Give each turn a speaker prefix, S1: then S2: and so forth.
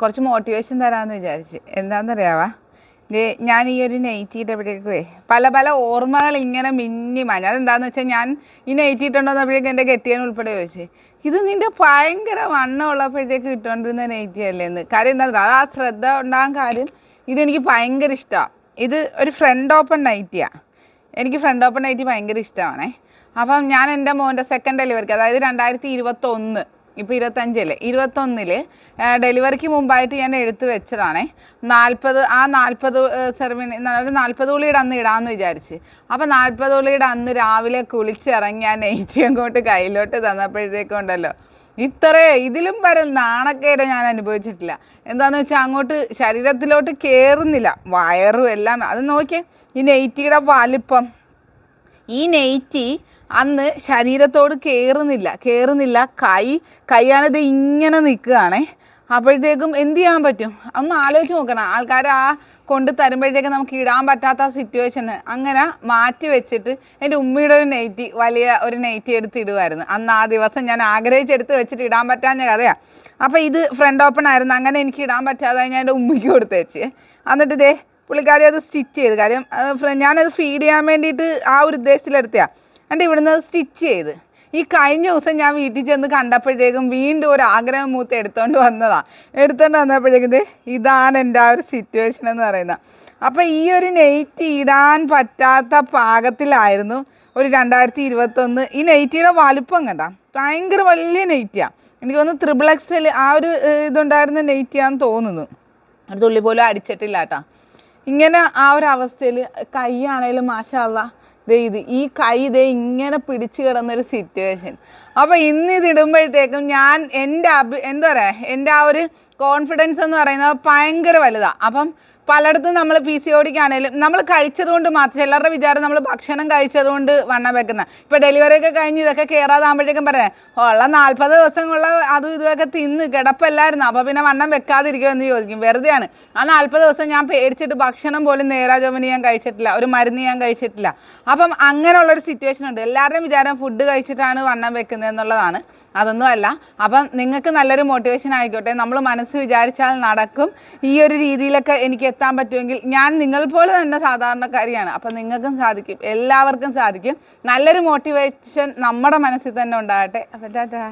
S1: കുറച്ച് മോട്ടിവേഷൻ തരാമെന്ന് വിചാരിച്ച്. എന്താണെന്നറിയാവാ ഞാൻ ഈ ഒരു നെയ്റ്റിയിട്ട് അപ്പോഴേക്ക് പല പല ഓർമ്മകൾ ഇങ്ങനെ മിന്നി മാഞ്ഞ. അതെന്താന്ന് വെച്ചാൽ ഞാൻ ഈ നെയ്റ്റ് ഇട്ടുണ്ടോന്നപ്പോഴേക്കും എന്റെ കെട്ടിയൻ ഉൾപ്പെടെ ചോദിച്ചേ ഇത് നിന്റെ ഭയങ്കര വണ്ണം ഉള്ളപ്പോഴത്തേക്ക് ഇട്ടുകൊണ്ടിരുന്ന നെയ്റ്റി അല്ലേ എന്ന്. കാര്യം എന്താ അത് ആ ശ്രദ്ധ ഉണ്ടാകാൻ കാര്യം ഇതെനിക്ക് ഭയങ്കര ഇഷ്ടമാണ് ഇത് ഒരു ഫ്രണ്ട് ഓപ്പൺ നൈറ്റിയാണ് എനിക്ക് ഫ്രണ്ട് ഓപ്പൺ നൈറ്റി ഭയങ്കര ഇഷ്ടമാണേ അപ്പം ഞാൻ എന്റെ മോന്റെ സെക്കൻഡ് ഡെലിവറിക്ക് അതായത് രണ്ടായിരത്തി ഇരുപത്തൊന്ന് ഇപ്പോൾ ഇരുപത്തഞ്ചല്ലേ? ഇരുപത്തൊന്നിൽ ഡെലിവറിക്ക് മുമ്പായിട്ട് ഞാൻ എടുത്തു വെച്ചതാണേ. നാൽപ്പത് ആ നാൽപ്പത് സെർവിന് ഒരു നാൽപ്പത് ഉള്ളിയുടെ അന്ന് ഇടാമെന്ന് വിചാരിച്ച്. അപ്പോൾ നാൽപ്പത് ഉള്ളിയുടെ അന്ന് രാവിലെ കുളിച്ചിറങ്ങി ആ നെയ്റ്റി അങ്ങോട്ട് കയ്യിലോട്ട് തന്നപ്പോഴത്തേക്കും ഉണ്ടല്ലോ. ഇത്രേ ഇതിലും വരെ നാണക്കേട് ഞാൻ അനുഭവിച്ചിട്ടില്ല. എന്താന്ന് വെച്ചാൽ അങ്ങോട്ട് ശരീരത്തിലോട്ട് കയറുന്നില്ല വയറും എല്ലാം അത് നോക്കിയേ ഈ നെയ്റ്റിയുടെ വലിപ്പം. ഈ നെയ്റ്റി അന്ന് ശരീരത്തോട് കയറുന്നില്ല കയറുന്നില്ല കൈ കൈയാണിത് ഇങ്ങനെ നിൽക്കുകയാണേ. അപ്പോഴത്തേക്കും എന്ത് ചെയ്യാൻ പറ്റും? ഒന്ന് ആലോചിച്ച് നോക്കണം. ആൾക്കാർ ആ കൊണ്ട് തരുമ്പോഴത്തേക്ക് നമുക്ക് ഇടാൻ പറ്റാത്ത സിറ്റുവേഷന് അങ്ങനെ മാറ്റി വെച്ചിട്ട് എന്റെ ഉമ്മയുടെ ഒരു നൈറ്റി വലിയ ഒരു നൈറ്റി എടുത്ത് ഇടുമായിരുന്നു അന്ന് ആ ദിവസം ഞാൻ ആഗ്രഹിച്ചെടുത്ത് വെച്ചിട്ട് ഇടാൻ പറ്റാഞ്ഞ കഥയാണ് അപ്പോൾ ഇത് ഫ്രണ്ട് ഓപ്പൺ ആയിരുന്നു. അങ്ങനെ എനിക്ക് ഇടാൻ പറ്റാതെ ഞാൻ എന്റെ ഉമ്മയ്ക്ക് കൊടുത്ത് വെച്ച്. എന്നിട്ട് ഇതേ പുള്ളിക്കാരി അത് സ്റ്റിച്ച് ചെയ്ത്. കാര്യം ഞാനത് ഫീഡ് ചെയ്യാൻ വേണ്ടിയിട്ട് ആ ഒരു ഉദ്ദേശത്തിലെടുത്തതാണ് എന്നിട്ട് ഇവിടുന്ന് സ്റ്റിച്ച് ചെയ്ത്. ഈ കഴിഞ്ഞ ദിവസം ഞാൻ വീട്ടിൽ ചെന്ന് കണ്ടപ്പോഴത്തേക്കും വീണ്ടും ഒരു ആഗ്രഹം മൂത്ത് എടുത്തോണ്ട് വന്നതാണ് എടുത്തോണ്ട് വന്നപ്പോഴേക്കും ഇതാണ് എന്റെ ആ ഒരു സിറ്റുവേഷൻ എന്ന് പറയുന്നത്. അപ്പോൾ ഈ ഒരു നെയ്റ്റ് ഇടാൻ പറ്റാത്ത പാകത്തിലായിരുന്നു ഒരു രണ്ടായിരത്തി ഇരുപത്തൊന്ന് ഈ നെയ്റ്റിയുടെ വലുപ്പം കണ്ട? ഭയങ്കര വലിയ നെയ്റ്റിയാണ് എനിക്ക് തോന്നുന്നു ത്രിബിൾ എക്സൽ ആ ഒരു ഇതുണ്ടായിരുന്ന നെയ്റ്റിയാന്ന് തോന്നുന്നു. ഒരു തുള്ളി പോലും അടിച്ചിട്ടില്ല കേട്ടോ ഇങ്ങനെ ആ ഒരു അവസ്ഥയിൽ കൈയാണേലും മാഷാല്ല ദേ ഇത് ഈ കൈ ദേ ഇങ്ങനെ പിടിച്ചു കിടന്നൊരു സിറ്റുവേഷൻ അപ്പോൾ ഇന്ന് ഇത് ഇടുമ്പോഴത്തേക്കും ഞാൻ എന്റെ അഭി എന്താ പറയുക എന്റെ ആ ഒരു കോൺഫിഡൻസ് എന്ന് പറയുന്നത് ഭയങ്കര വലുതാണ് അപ്പം പലയിടത്തും നമ്മൾ പി സി ഓടിക്കാണേലും നമ്മൾ കഴിച്ചതുകൊണ്ട് മാത്രം ചിലരുടെ വിചാരം നമ്മൾ ഭക്ഷണം കഴിച്ചതുകൊണ്ട് വണ്ണം വെക്കുന്ന. ഇപ്പോൾ ഡെലിവറി ഒക്കെ കഴിഞ്ഞ് ഇതൊക്കെ കയറാതാകുമ്പോഴേക്കും പറയാം ഉള്ള നാൽപ്പത് ദിവസമുള്ള അതും ഇതൊക്കെ തിന്ന് കിടപ്പല്ലായിരുന്നു. അപ്പോൾ പിന്നെ വണ്ണം വെക്കാതിരിക്കുമോ എന്ന് ചോദിക്കും. വെറുതെയാണ്. ആ നാൽപ്പത് ദിവസം ഞാൻ പേടിച്ചിട്ട് ഭക്ഷണം പോലും നേരാജോമനി ഞാൻ കഴിച്ചിട്ടില്ല. ഒരു മരുന്ന് ഞാൻ കഴിച്ചിട്ടില്ല. അപ്പം അങ്ങനെയുള്ളൊരു സിറ്റുവേഷൻ ഉണ്ട്. എല്ലാവരുടെയും വിചാരം ഫുഡ് കഴിച്ചിട്ടാണ് വണ്ണം വെക്കുന്നത് എന്നുള്ളതാണ്. അതൊന്നും അല്ല. അപ്പം നിങ്ങൾക്ക് നല്ലൊരു മോട്ടിവേഷൻ ആയിക്കോട്ടെ. നമ്മൾ മനസ്സ് വിചാരിച്ചാൽ നടക്കും. ഈ ഒരു രീതിയിലൊക്കെ എനിക്ക് എത്താൻ പറ്റുമെങ്കിൽ ഞാൻ നിങ്ങൾ പോലെ തന്നെ സാധാരണക്കാരിയാണ്. അപ്പം നിങ്ങൾക്കും സാധിക്കും. എല്ലാവർക്കും സാധിക്കും. നല്ലൊരു മോട്ടിവേഷൻ നമ്മുടെ മനസ്സിൽ തന്നെ ഉണ്ടാകട്ടെ. അപ്പം ടാറ്റാ.